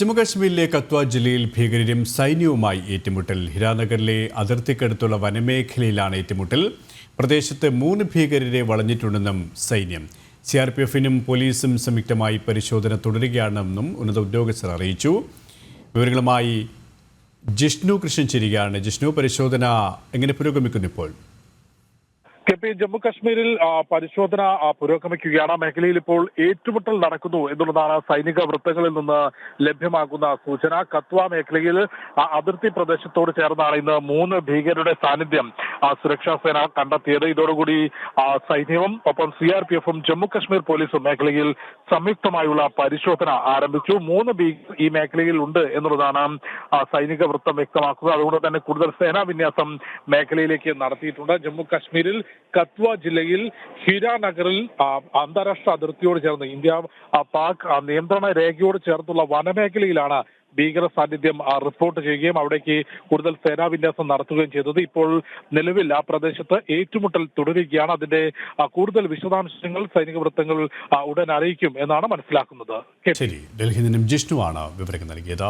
ജമ്മുകശ്മീരിലെ കത്വ ജില്ലയിൽ ഭീകരരും സൈന്യവുമായി ഏറ്റുമുട്ടൽ. ഹിരാനഗറിലെ അതിർത്തിക്കടുത്തുള്ള വനമേഖലയിലാണ് ഏറ്റുമുട്ടൽ. പ്രദേശത്ത് മൂന്ന് ഭീകരരെ വളഞ്ഞിട്ടുണ്ടെന്നും സൈന്യം. സി ആർ പി എഫിനും പോലീസും സംയുക്തമായി പരിശോധന തുടരുകയാണെന്നും ഉന്നത ഉദ്യോഗസ്ഥർ അറിയിച്ചു. വിവരങ്ങളുമായി ജിഷ്ണു കൃഷ്ണൻ ചിരികയാണ് ജിഷ്ണു പരിശോധന എങ്ങനെ പുരോഗമിക്കുന്നു ഇപ്പോൾ? കെ പി ജമ്മു കാശ്മീരിൽ പരിശോധന പുരോഗമിക്കുകയാണ്. മേഖലയിൽ ഇപ്പോൾ ഏറ്റുമുട്ടൽ നടക്കുന്നു എന്നുള്ളതാണ് സൈനിക വൃത്തങ്ങളിൽ നിന്ന് ലഭ്യമാകുന്ന സൂചന. കത്വ മേഖലയിൽ അതിർത്തി പ്രദേശത്തോട് ചേർന്നാണ് ഇന്ന് മൂന്ന് ഭീകരരുടെ സാന്നിധ്യം. സുരക്ഷാ സേന കണ്ടെത്തിയത്. ഇതോടുകൂടി സൈന്യവും ഒപ്പം സി ആർ പി എഫും ജമ്മു കാശ്മീർ പോലീസും മേഖലയിൽ സംയുക്തമായുള്ള പരിശോധന ആരംഭിച്ചു. മൂന്ന് ഭീകർ ഈ മേഖലയിൽ ഉണ്ട് എന്നുള്ളതാണ് സൈനിക വൃത്തം വ്യക്തമാക്കുന്നത് അതുകൊണ്ട് തന്നെ കൂടുതൽ സേനാ വിന്യാസം മേഖലയിലേക്ക് നടത്തിയിട്ടുണ്ട്. ജമ്മു കശ്മീരിൽ കത്വ ജില്ലയിൽ ഹിരാനഗറിൽ അന്താരാഷ്ട്ര അതിർത്തിയോട് ചേർന്ന് ഇന്ത്യ പാക് നിയന്ത്രണ രേഖയോട് ചേർത്തുള്ള വനമേഖലയിലാണ് ഭീകര സാന്നിധ്യം റിപ്പോർട്ട് ചെയ്യുകയും അവിടേക്ക് കൂടുതൽ സേനാവിന്യാസം നടത്തുകയും ചെയ്തത്. ഇപ്പോൾ നിലവിൽ ആ പ്രദേശത്ത് ഏറ്റുമുട്ടൽ തുടരുകയാണ്. അതിന്റെ കൂടുതൽ വിശദാംശങ്ങൾ സൈനിക വൃത്തങ്ങൾ ഉടൻ അറിയിക്കും എന്നാണ് മനസ്സിലാക്കുന്നത്. ശരി. ഡൽഹിയിൽ നിന്നും ജിഷ്ണുവാണ് വിവരങ്ങൾ നൽകിയത്.